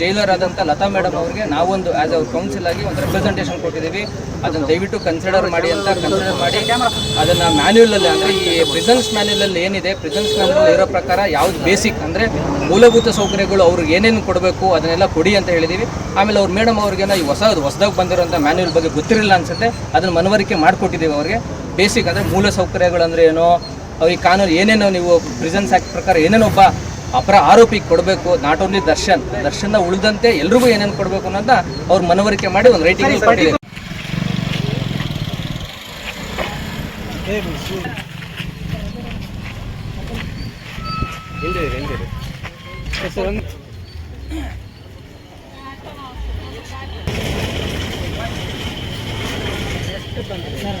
Jailer ಆದಂಥ Lata madam ಅವರಿಗೆ ನಾವೊಂದು ಆಸ್ ಅವ್ರ ಕೌನ್ಸಿಲ್ ಆಗಿ ಒಂದು ರೆಪ್ರೆಸೆಂಟೇಷನ್ ಕೊಟ್ಟಿದ್ದೀವಿ. ಅದನ್ನು ದಯವಿಟ್ಟು ಕನ್ಸಿಡರ್ ಮಾಡಿ ಅಂತ ಕನ್ಸಿಡರ್ ಮಾಡಿ. ಅದನ್ನು ಮ್ಯಾನ್ಯುವಲಲ್ಲಿ ಅಂದರೆ ಈ ಪ್ರಿಸನ್ಸ್ ಮ್ಯಾನ್ಯುವಲಲ್ಲಿ ಏನಿದೆ ಪ್ರಿಸನ್ಸ್ ಮ್ಯಾನ್ಯುವಲ್ ಇರೋ ಪ್ರಕಾರ ಯಾವ್ದು ಬೇಸಿಕ್ ಅಂದರೆ ಮೂಲಭೂತ ಸೌಕರ್ಯಗಳು ಅವ್ರಿಗೆ ಏನೇನು ಕೊಡಬೇಕು ಅದನ್ನೆಲ್ಲ ಕೊಡಿ ಅಂತ ಹೇಳಿದ್ದೀವಿ ಆಮೇಲೆ ಅವ್ರ ಮೇಡಮ್ ಅವ್ರಿಗೇನೋ ಈ ಹೊಸ ಹೊಸದಾಗಿ ಬಂದಿರೋಂಥ ಮ್ಯಾನ್ಯುವಲ್ ಬಗ್ಗೆ ಗೊತ್ತಿರಲಿಲ್ಲ ಅನ್ಸುತ್ತೆ. ಅದನ್ನು ಮನವರಿಕೆ ಮಾಡಿಕೊಟ್ಟಿದ್ದೀವಿ ಅವ್ರಿಗೆ. ಬೇಸಿಕ್ ಅಂದರೆ ಮೂಲ ಸೌಕರ್ಯಗಳು ಅಂದರೆ ಏನೋ ಅವ್ರಿಗೆ ಕಾನೂನು ಏನೇನೋ ನೀವು ಪ್ರಿಸನ್ಸ್ ಆ್ಯಕ್ಟ್ ಪ್ರಕಾರ ಏನೇನೋ ಒಬ್ಬ ಅಪರ ಆರೋಪಿಗೆ ಕೊಡಬೇಕು ನಾಟ್ ಓನ್ಲಿ ದರ್ಶನ್ ದರ್ಶನ್ ಉಳಿದಂತೆ ಎಲ್ರಿಗೂ ಏನೇನು ಕೊಡಬೇಕು ಅನ್ನೋದನ್ನ ಅವ್ರು ಮನವರಿಕೆ ಮಾಡಿ ಒಂದು ರೈಟಿಂಗ್ ಕೊಟ್ಟಿದ್ದೀವಿ ಕ್ಷಣ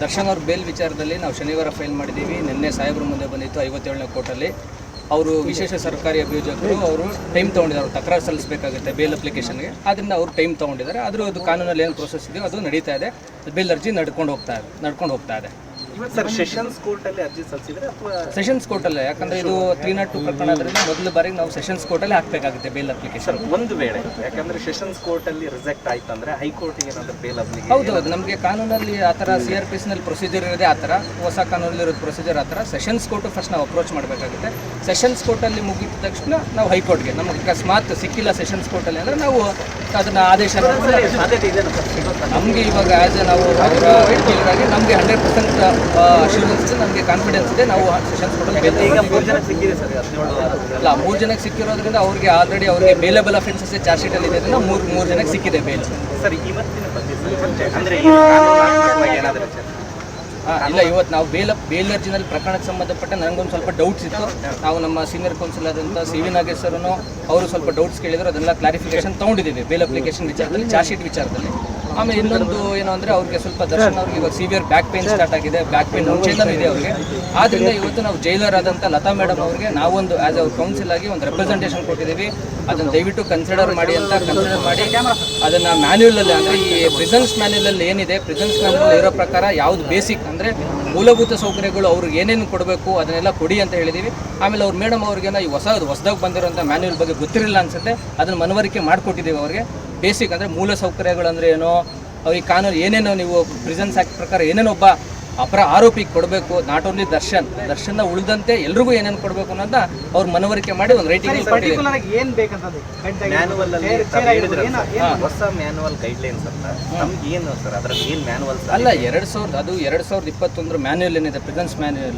ದರ್ಶನ್ ಅವ್ರ ಬೇಲ್ ವಿಚಾರದಲ್ಲಿ ನಾವು ಶನಿವಾರ ಫೈಲ್ ಮಾಡಿದ್ದೀವಿ. ನಿನ್ನೆ ಸಾಹೇಬ್ರ ಮುಂದೆ ಬಂದಿತ್ತು ಐವತ್ತೇಳನೇ ಕೋರ್ಟಲ್ಲಿ ಅವರು ವಿಶೇಷ ಸರ್ಕಾರಿ ಅಭಿಯೋಜಕರು, ಅವರು ಟೈಮ್ ತಗೊಂಡಿದ್ದಾರೆ, ಅವ್ರು ತಕರಾರು ಸಲ್ಲಿಸಬೇಕಾಗುತ್ತೆ ಬೇಲ್ ಅಪ್ಲಿಕೇಶನ್ಗೆ ಅದರಿಂದ ಅವರು ಟೈಮ್ ತೊಗೊಂಡಿದ್ದಾರೆ. ಆದರೂ ಅದು ಕಾನೂನಲ್ಲಿ ಏನು ಪ್ರೊಸೆಸ್ ಇದೆಯೋ ಅದು ನಡೀತಾ ಇದೆ. ಬೇಲ್ ಅರ್ಜಿ ನಡ್ಕೊಂಡು ಹೋಗ್ತಾ ಇದೆ, ನಡ್ಕೊಂಡು ಹೋಗ್ತಾ ಇದೆ. ಸರ್ ಸೆಷನ್ಸ್ ಕೋರ್ಟಲ್ಲಿ ಅರ್ಜಿ ಸಲ್ಲಿಸಿದ್ರೆ ಅಥವಾ ಸೆಷನ್ಸ್ ಕೋರ್ಟಲ್ಲೇ ಯಾಕಂದರೆ ಇದು ತ್ರೀ ನಾಟ್ ಟು ಪ್ರಕರಣ ಆದ್ರಿಂದ ಮೊದಲ ಬಾರಿಗೆ ನಾವು ಸೆಷನ್ಸ್ ಕೋರ್ಟಲ್ಲಿ ಹಾಕಬೇಕಾಗುತ್ತೆ ಬೇಲ್ ಅಪ್ಲಿಕೇಶನ್ ಒಂದು ವೇಳೆ ಯಾಕಂದ್ರೆ ಸೆಷನ್ಸ್ ಕೋರ್ಟಲ್ಲಿ ರಿಜೆಕ್ಟ್ ಆಯ್ತಂದ್ರೆ ಹೈಕೋರ್ಟ್ಗೆ ಏನಾದ್ರೂ ಬೇಲ್ ಅಪ್ಲಿಕೇಶನ್ ಹೌದು ಹೌದು. ನಮಗೆ ಕಾನೂನಲ್ಲಿ ಆ ಥರ ಸಿ ಆರ್ ಪಿ ಎಸ್ನಲ್ಲಿ ಪ್ರೊಸೀಜರ್ ಇರೋದೇ ಆ ಥರ. ಹೊಸ ಕಾನೂನಲ್ಲಿ ಇರೋದು ಪ್ರೊಸೀಜರ್ ಆ ಥರ. ಸೆಷನ್ಸ್ ಕೋರ್ಟು ಫಸ್ಟ್ ನಾವು ಅಪ್ರೋಚ್ ಮಾಡಬೇಕಾಗುತ್ತೆ. ಸೆಷನ್ಸ್ ಕೋರ್ಟಲ್ಲಿ ಮುಗಿದ ತಕ್ಷಣ ನಾವು ಹೈಕೋರ್ಟ್ಗೆ. ನಮಗೆ ಅಕಸ್ಮಾತ್ ಸಿಕ್ಕಿಲ್ಲ ಸೆಷನ್ಸ್ ಕೋರ್ಟಲ್ಲಿ ಅಂದರೆ ನಾವು ಅದನ್ನು ಆದೇಶ ಇದೆ ನಮಗೆ. ಇವಾಗ ಆ್ಯಸ್ ಎ ನಾವು ಅವರ ವಕೀಲರಾಗಿ ನಮಗೆ ಹಂಡ್ರೆಡ್ ಪರ್ಸೆಂಟ್ ಅಶ್ಯೂರೆನ್ಸ್ ಇದೆ ನಮಗೆ ಕಾನ್ಫಿಡೆನ್ಸ್ ಇದೆ. ನಾವು ಸೆಷನ್ಸ್ ಅಲ್ಲ ಮೂರು ಜನಕ್ಕೆ ಸಿಕ್ಕಿರೋದ್ರಿಂದ ಅವ್ರಿಗೆ ಆಲ್ರೆಡಿ ಅವ್ರಿಗೆ ಬೇಲೆಬಲ್ ಅಫೆನ್ಸಸ್ ಚಾರ್ಜ್ ಶೀಟ್ ಅಲ್ಲಿ ಅದರಿಂದ ಮೂರು ಮೂರು ಜನಕ್ಕೆ ಸಿಕ್ಕಿದೆ ಬೇಲ್ ಸರ್ ಇವತ್ತಿನ ಬಗ್ಗೆ ಅಂದ್ರೆ ಇಲ್ಲ ಇವತ್ತು ನಾವು ಬೇಲ, ಬೇಲರ್ಜಿನಲ್ಲಿ ಪ್ರಕರಣಕ್ಕೆ ಸಂಬಂಧಪಟ್ಟ ನನಗೊಂದು ಸ್ವಲ್ಪ ಡೌಟ್ಸ್ ಇತ್ತು. ನಾವು ನಮ್ಮ ಸೀನಿಯರ್ ಕೌನ್ಸಿಲ್ ಆದಂಥ ಸಿ ವಿ ನಾಗೇಶ್ವರನು, ಅವರು ಸ್ವಲ್ಪ ಡೌಟ್ಸ್ ಕೇಳಿದ್ರು, ಅದೆಲ್ಲ ಕ್ಲಾರಿಫಿಕೇಶನ್ ತೊಗೊಂಡಿದ್ದೀವಿ. ಬೇಲ್ ಅಪ್ಲಿಕೇಶನ್ ವಿಚಾರದಲ್ಲಿ ಚಾರ್ಜ್ ಶೀಟ್ ವಿಚಾರದಲ್ಲಿ. ಆಮೇಲೆ ಇನ್ನೊಂದು ಏನು ಅಂದರೆ ಅವ್ರಿಗೆ ಸ್ವಲ್ಪ ದರ್ಶನ್ ಅವ್ರಿಗೆ ಇವಾಗ ಸಿವಿಯರ್ ಬ್ಯಾಕ್ ಪೇನ್ ಸ್ಟಾರ್ಟ್ ಆಗಿದೆ. ಬ್ಯಾಕ್ ಪೇನ್ ಮುಂಚೆಯಿಂದ ಇದೆ ಅವ್ರಿಗೆ. ಆದ್ದರಿಂದ ಇವತ್ತು ನಾವು ಜೈಲರ್ ಆದಂಥ ಲತಾ ಮೇಡಮ್ ಅವ್ರಿಗೆ ನಾವೊಂದು ಆಸ್ ಅವ್ರ ಕೌನ್ಸಿಲ್ ಆಗಿ ಒಂದು ರೆಪ್ರೆಸೆಂಟೇಷನ್ ಕೊಟ್ಟಿದ್ದೀವಿ. ಅದನ್ನು ದಯವಿಟ್ಟು ಕನ್ಸಿಡರ್ ಮಾಡಿ ಅಂತ ಕನ್ಸಿಡರ್ ಮಾಡಿ. ಅದನ್ನು ಅಲ್ಲಿ ಅಂದರೆ ಈ ಪ್ರಿಸನ್ಸ್ ಅಲ್ಲಿ ಏನಿದೆ ಪ್ರಿಸೆನ್ಸ್ ಮ್ಯಾನ್ಯಲ್ ಇರೋ ಪ್ರಕಾರ ಯಾವ್ದು ಬೇಸಿಕ್ ಅಂದರೆ ಮೂಲಭೂತ ಸೌಕರ್ಯಗಳು ಅವ್ರಿಗೆ ಏನೇನು ಕೊಡಬೇಕು ಅದನ್ನೆಲ್ಲ ಕೊಡಿ ಅಂತ ಹೇಳಿದ್ದೀವಿ. ಆಮೇಲೆ ಅವ್ರ ಮೇಡಮ್ ಅವ್ರಿಗೇನೋ ಈ ಹೊಸ ಹೊಸದಾಗಿ ಬಂದಿರೋಂಥ ಮ್ಯಾನ್ಯಲ್ ಬಗ್ಗೆ ಗೊತ್ತಿರಲಿಲ್ಲ ಅನ್ಸುತ್ತೆ. ಅದನ್ನು ಮನವರಿಕೆ ಮಾಡಿಕೊಟ್ಟಿದ್ದೀವಿ ಅವ್ರಿಗೆ. ಬೇಸಿಕ್ ಅಂದರೆ ಮೂಲ ಸೌಕರ್ಯಗಳಂದ್ರೆ ಏನು ಏನೋ ಅವ್ರಿಗೆ ಕಾನೂನು ಏನೇನೋ ನೀವು ಪ್ರಿಸನ್ಸ್ ಆ್ಯಕ್ಟ್ ಪ್ರಕಾರ ಏನೇನೋ ಒಬ್ಬ ಅಪರ ಆರೋಪಿಗೆ ಕೊಡಬೇಕು ನಾಟ್ ಓನ್ಲಿ ದರ್ಶನ್ ದರ್ಶನ ಉಳಿದಂತೆ ಎಲ್ರಿಗೂ ಏನೇನು ಕೊಡಬೇಕು ಅನ್ನೋದನ್ನ ಅವ್ರು ಮನವರಿಕೆ ಮಾಡಿ ಒಂದು ರೈಟಿಂಗ್ ಅಲ್ಲಿ ಎರಡು ಸಾವಿರದ ಅದು ಎರಡ್ ಸಾವಿರದ ಇಪ್ಪತ್ತೊಂದರ ಮ್ಯಾನ್ಯುಯಲ್ ಏನಿದೆ ಪ್ರೆಸೆನ್ಸ್ ಮ್ಯಾನ್ಯುಯಲ್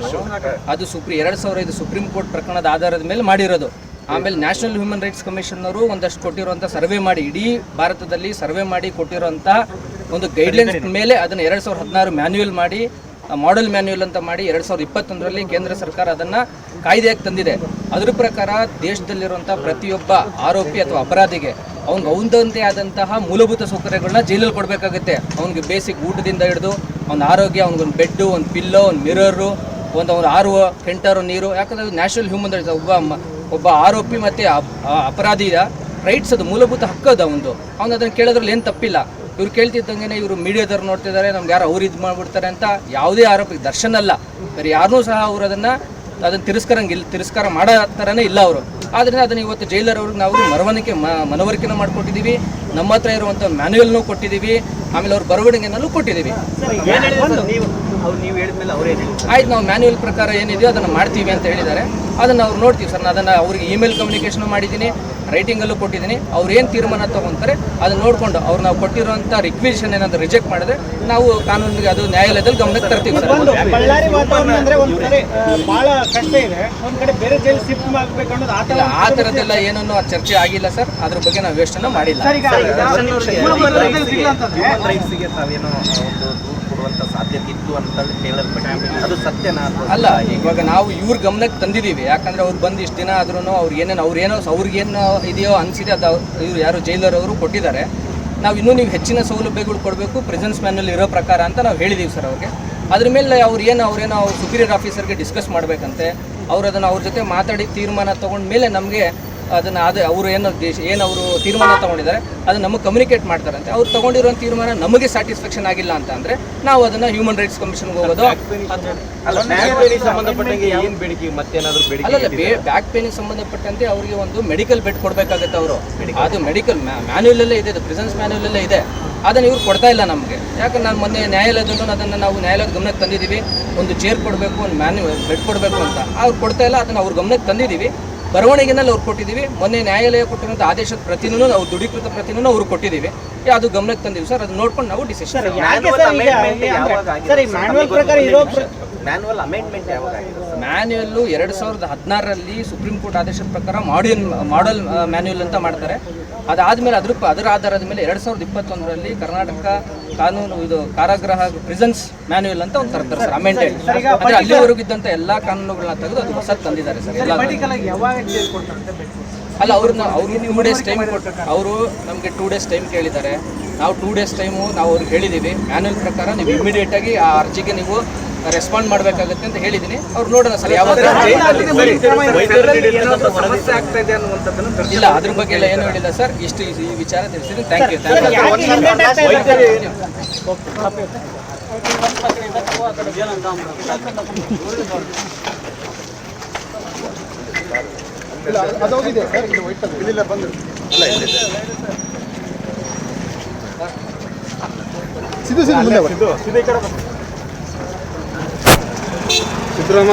ಅದು ಸುಪ್ರೀ ಎರಡು ಸಾವಿರ ಐದು ಸುಪ್ರೀಂ ಕೋರ್ಟ್ ಪ್ರಕರಣದ ಆಧಾರದ ಮೇಲೆ ಮಾಡಿರೋದು. ಆಮೇಲೆ ನ್ಯಾಷನಲ್ ಹ್ಯೂಮನ್ ರೈಟ್ಸ್ ಕಮಿಷನ್ ಅವರು ಒಂದಷ್ಟು ಕೊಟ್ಟಿರುವಂಥ ಸರ್ವೆ ಮಾಡಿ ಇಡೀ ಭಾರತದಲ್ಲಿ ಸರ್ವೆ ಮಾಡಿ ಕೊಟ್ಟಿರುವಂಥ ಒಂದು ಗೈಡ್ಲೈನ್ಸ್ ಮೇಲೆ ಅದನ್ನು ಎರಡು ಸಾವಿರದ ಹದಿನಾರು ಮ್ಯಾನ್ಯುಯಲ್ ಮಾಡಿ ಮಾಡೆಲ್ ಮ್ಯಾನ್ಯುಯಲ್ ಅಂತ ಮಾಡಿ ಎರಡು ಸಾವಿರದ ಇಪ್ಪತ್ತೊಂದರಲ್ಲಿ ಕೇಂದ್ರ ಸರ್ಕಾರ ಅದನ್ನು ಕಾಯ್ದೆಯಾಗಿ ತಂದಿದೆ. ಅದ್ರ ಪ್ರಕಾರ ದೇಶದಲ್ಲಿರುವಂಥ ಪ್ರತಿಯೊಬ್ಬ ಆರೋಪಿ ಅಥವಾ ಅಪರಾಧಿಗೆ ಅವ್ನಿಗೆ ಅವನದಂತೆ ಆದಂತಹ ಮೂಲಭೂತ ಸೌಕರ್ಯಗಳನ್ನ ಜೈಲಲ್ಲಿ ಕೊಡಬೇಕಾಗುತ್ತೆ. ಅವ್ನಿಗೆ ಬೇಸಿಕ್ ಊಟದಿಂದ ಹಿಡಿದು ಅವ್ನ ಆರೋಗ್ಯ ಅವ್ನಿಗೊಂದು ಬೆಡ್ಡು ಒಂದು ಪಿಲ್ಲೋ ಒಂದು ಮಿರರು ಒಂದು ಅವ್ನು ಆರು ಕೆಂಟರು ನೀರು. ಯಾಕಂದ್ರೆ ನ್ಯಾಷನಲ್ ಹ್ಯೂಮನ್ ರೈಟ್ಸ್ ಒಬ್ಬ ಒಬ್ಬ ಆರೋಪಿ ಮತ್ತು ಅಪರಾಧಿಯ ರೈಟ್ಸ್ ಅದು ಮೂಲಭೂತ ಹಕ್ಕು ಅದು ಅವನು ಅವ್ನು ಅದನ್ನು ಕೇಳೋದ್ರಲ್ಲಿ ಏನು ತಪ್ಪಿಲ್ಲ. ಇವ್ರು ಕೇಳ್ತಿದ್ದಂಗೆ ಇವರು ಮೀಡಿಯಾದವ್ರು ನೋಡ್ತಿದ್ದಾರೆ ನಮ್ಗೆ ಯಾರು ಅವ್ರು ಇದು ಮಾಡ್ಬಿಡ್ತಾರೆ ಅಂತ ಯಾವುದೇ ಆರೋಪಿ ದರ್ಶನ ಅಲ್ಲ. ಬೇರೆ ಯಾರನ್ನೂ ಸಹ ಅವರು ಅದನ್ನು ಅದನ್ನು ತಿರಸ್ಕರಂಗಿಲ್ಲ ತಿರಸ್ಕಾರ ಮಾಡೋ ಥರನೇ ಇಲ್ಲ ಅವರು. ಆದ್ದರಿಂದ ಅದನ್ನು ಇವತ್ತು ಜೈಲರ್ ಅವ್ರಿಗೆ ನಾವು ಮರವಣಿಗೆ ಮ- ಮನವರಿಕೆನ ಮಾಡಿಕೊಟ್ಟಿದ್ದೀವಿ ನಮ್ಮ ಹತ್ರ ಇರುವಂಥ ಮ್ಯಾನ್ಯುಯಲ್ನೂ ಕೊಟ್ಟಿದ್ದೀವಿ ಆಮೇಲೆ ಅವ್ರ ಬರವಣಿಗೆನಲ್ಲೂ ಕೊಟ್ಟಿದ್ದೀವಿ ಏನ್ ಹೇಳಿದ್ರು ನೀವು ಅವ್ರು ನೀವು ಹೇಳಿದ್ಮೇಲೆ ಅವ್ರು ಏನು ಹೇಳಿದ್ರು. ಆಯ್ತು ನಾವು ಮ್ಯಾನ್ಯಲ್ ಪ್ರಕಾರ ಏನಿದೆಯೋ ಅದನ್ನು ಮಾಡ್ತೀವಿ ಅಂತ ಹೇಳಿದ್ದಾರೆ. ಅದನ್ನು ಅವ್ರು ನೋಡ್ತೀವಿ ಸರ್. ನಾನು ಅದನ್ನು ಅವ್ರಿಗೆ ಇಮೇಲ್ ಕಮ್ಯುನಿಕೇಷನ್ ಮಾಡಿದ್ದೀನಿ. ರೈಟಿಂಗಲ್ಲೂ ಕೊಟ್ಟಿದ್ದೀನಿ ಅವ್ರು ಏನು ತೀರ್ಮಾನ ತಗೊಂತಾರೆ ಅದನ್ನ ನೋಡಿಕೊಂಡು ಅವ್ರು ನಾವು ಕೊಟ್ಟಿರುವಂಥ ರಿಕ್ವಿಷನ್ ಏನಾದರೂ ರಿಜೆಕ್ಟ್ ಮಾಡಿದ್ರೆ ನಾವು ಕಾನೂನಿಗೆ ಅದು ನ್ಯಾಯಾಲಯದಲ್ಲಿ ಗಮನಕ್ಕೆ ತರ್ತೀವಿ ಸರ್ ಬಳ್ಳಾರಿ ವಾತಾವರಣ ಅಂದ್ರೆ ಕಡೆ ಆ, ಬಹಳ ಕಷ್ಟ ಇದೆ ಒಂದ್ ಬೇರೆ ಜೈಲ್ ಶಿಫ್ಟ್ ಮಾಡ್ಬೇಕು ಅನ್ನೋದು ಆ ತರ ಇಲ್ಲ ಆ ಥರದ್ದೆಲ್ಲ ಏನನ್ನೂ ಚರ್ಚೆ ಆಗಿಲ್ಲ ಸರ್ ಅದ್ರ ಬಗ್ಗೆ ನಾವು ಯೋಚನೆ ಮಾಡಿಲ್ಲ ಕೊಡುವಂತ ಸಾಧ್ಯತೆ ಇತ್ತು ಅಂತ ಹೇಳಲ್ಪಟ್ಟಿ ಅದು ಸತ್ಯನಾ ಅಲ್ಲ ಇವಾಗ ನಾವು ಇವ್ರ ಗಮನಕ್ಕೆ ತಂದಿದ್ದೀವಿ ಯಾಕಂದ್ರೆ ಅವ್ರು ಬಂದು ಇಷ್ಟು ದಿನ ಆದ್ರೂ ಅವ್ರು ಏನೇನು ಅವ್ರು ಏನೋ ಅವ್ರಿಗೇನು ಇದೆಯೋ ಅನಿಸಿದೆ ಅದು ಇವ್ರು ಯಾರು ಜೈಲರ್ ಅವರು ಕೊಟ್ಟಿದ್ದಾರೆ. ನಾವು ಇನ್ನೂ ನೀವು ಹೆಚ್ಚಿನ ಸೌಲಭ್ಯಗಳು ಕೊಡಬೇಕು ಪ್ರೆಸೆನ್ಸ್ ಮ್ಯಾನಲ್ಲಿ ಇರೋ ಪ್ರಕಾರ ಅಂತ ನಾವು ಹೇಳಿದ್ದೀವಿ ಸರ್ ಅವ್ರಿಗೆ. ಅದ್ರ ಮೇಲೆ ಅವ್ರು ಏನು ಅವ್ರೇನೋ ಅವ್ರು ಸುಪೀರಿಯರ್ ಆಫೀಸರ್ಗೆ ಡಿಸ್ಕಸ್ ಮಾಡಬೇಕಂತೆ ಅವ್ರು ಅದನ್ನು ಅವ್ರ ಜೊತೆ ಮಾತಾಡಿ ತೀರ್ಮಾನ ತೊಗೊಂಡ ಮೇಲೆ ನಮಗೆ ಅದನ್ನು ಅದು ಅವರು ಏನು ದೇಶ ಏನು ಅವರು ತೀರ್ಮಾನ ತೊಗೊಂಡಿದ್ದಾರೆ ಅದು ನಮಗೆ ಕಮ್ಯುನಿಕೇಟ್ ಮಾಡ್ತಾರಂತೆ. ಅವ್ರು ತೊಗೊಂಡಿರೋ ತೀರ್ಮಾನ ನಮಗೆ ಸ್ಯಾಟಿಸ್ಫ್ಯಾಕ್ಷನ್ ಆಗಿಲ್ಲ ಅಂತ ಅಂದರೆ ನಾವು ಅದನ್ನು ಹ್ಯೂಮನ್ ರೈಟ್ಸ್ ಕಮಿಷನ್ಗೆ ಹೋಗೋದು. ಅಲ್ಲ ಬ್ಯಾಕ್ ಪೇನಿಗೆ ಸಂಬಂಧಪಟ್ಟಂತೆ ಅವರಿಗೆ ಒಂದು ಮೆಡಿಕಲ್ ಬೆಡ್ ಕೊಡಬೇಕಾಗತ್ತೆ ಅವರು. ಅದು ಮೆಡಿಕಲ್ ಮ್ಯಾನ್ಯುಯಲಲ್ಲೇ ಇದೆ ಪ್ರೆಸೆನ್ಸ್ ಮ್ಯಾನ್ಯುಯಲಲ್ಲೇ ಇದೆ. ಅದನ್ನು ಇವ್ರು ಕೊಡ್ತಾ ಇಲ್ಲ ನಮಗೆ. ಯಾಕಂದ್ರೆ ನಾನು ಮೊನ್ನೆ ನ್ಯಾಯಾಲಯದಲ್ಲೂ ಅದನ್ನು ನಾವು ನ್ಯಾಯಾಲಯದ ಗಮನಕ್ಕೆ ತಂದಿದ್ದೀವಿ ಒಂದು ಚೇರ್ ಕೊಡಬೇಕು ಒಂದು ಮ್ಯಾನ್ಯು ಬೆಡ್ ಕೊಡಬೇಕು ಅಂತ. ಅವ್ರು ಕೊಡ್ತಾ ಇಲ್ಲ ಅದನ್ನು ಅವ್ರ ಗಮನಕ್ಕೆ ತಂದಿದ್ದೀವಿ ಬರವಣಿಗೆನಲ್ಲಿ ಅವ್ರು ಕೊಟ್ಟಿದ್ದೀವಿ. ಮೊನ್ನೆ ನ್ಯಾಯಾಲಯ ಕೊಟ್ಟಿರುವಂಥ ಆದೇಶದ ಪ್ರತಿನೂ ನಾವು ದೃಢೀಕೃತ ಪ್ರತಿನೂ ಅವ್ರು ಕೊಟ್ಟಿದ್ದೀವಿ. ಏ, ಅದು ಗಮನಕ್ಕೆ ತಂದಿವಿ ಸರ್. ಅದು ನೋಡ್ಕೊಂಡು ನಾವು ಡಿಸಿಷನ್ ಮ್ಯಾನ್ಯಲ್ ಅಮೆಂಡ್ಮೆಂಟ್ ಎರಡು ಸಾವಿರದ ಹದಿನಾರರಲ್ಲಿ ಸುಪ್ರೀಂ ಕೋರ್ಟ್ ಆದೇಶದ ಪ್ರಕಾರ ಮಾಡ್ಯೂಲ್ ಮಾಡೆಲ್ ಮ್ಯಾನ್ಯುಯಲ್ ಅಂತ ಮಾಡ್ತಾರೆ. ಅದಾದಮೇಲೆ ಅದ್ರ ಅದರ ಆಧಾರದ ಮೇಲೆ ಎರಡು ಸಾವಿರದ ಇಪ್ಪತ್ತೊಂದರಲ್ಲಿ ಕರ್ನಾಟಕ ಕಾನೂನು ಇದು ಕಾರಾಗೃಹ ಪ್ರಿಸನ್ಸ್ ಮ್ಯಾನ್ಯುಯಲ್ ಅಂತ ಒಂದು ತರ್ತಾರೆ ಸರ್ ಅಮೆಂಡೆಡ್ ಅಂದರೆ ಅಲ್ಲಿವರೆಗೂ ಇದ್ದಂಥ ಎಲ್ಲ ಕಾನೂನುಗಳನ್ನ ತೆಗೆದು ಅದು ಹೊಸ ತಂದಿದ್ದಾರೆ ಸರ್ ಎಲ್ಲ ಆಗಿ ಅಲ್ಲ ಅವ್ರನ್ನ ಅವ್ರಿಗೆ ಟೂ ಡೇಸ್ ಟೈಮ್ ಕೊಟ್ಟು ಅವರು ನಮಗೆ ಟೂ ಡೇಸ್ ಟೈಮ್ ಕೇಳಿದ್ದಾರೆ. ನಾವು ಟೂ ಡೇಸ್ ಟೈಮು ನಾವು ಅವ್ರಿಗೆ ಹೇಳಿದ್ದೀವಿ ಮ್ಯಾನ್ಯಲ್ ಪ್ರಕಾರ ನೀವು ಇಮಿಡಿಯೇಟಾಗಿ ಆ ಅರ್ಜಿಗೆ ನೀವು ರೆಸ್ಪಾಂಡ್ ಮಾಡಬೇಕಾಗುತ್ತೆ ಅಂತ ಹೇಳಿದ್ದೀನಿ. ಅವ್ರು ನೋಡೋಣ ಸರ್ ಯಾವಾಗ ಸಮಸ್ಯೆ ಆಗ್ತಾ ಇದೆ ಅನ್ನುವಂಥದ್ದನ್ನು ಇಲ್ಲ ಅದ್ರ ಬಗ್ಗೆ ಎಲ್ಲ ಏನು ಹೇಳಿಲ್ಲ ಸರ್. ಇಷ್ಟು ಈ- ಈ ವಿಚಾರ ತಿಳಿಸಿದ್ದೀನಿ thank you thank you Siddu Siddu ಇಲ್ಲಿಲ್ಲ ಬಂದು ಸಿದ್ದು ಸಿದ್ದು ಮುಂದೆ ಬನ್ನಿ. ಸಿದ್ದರಾಮ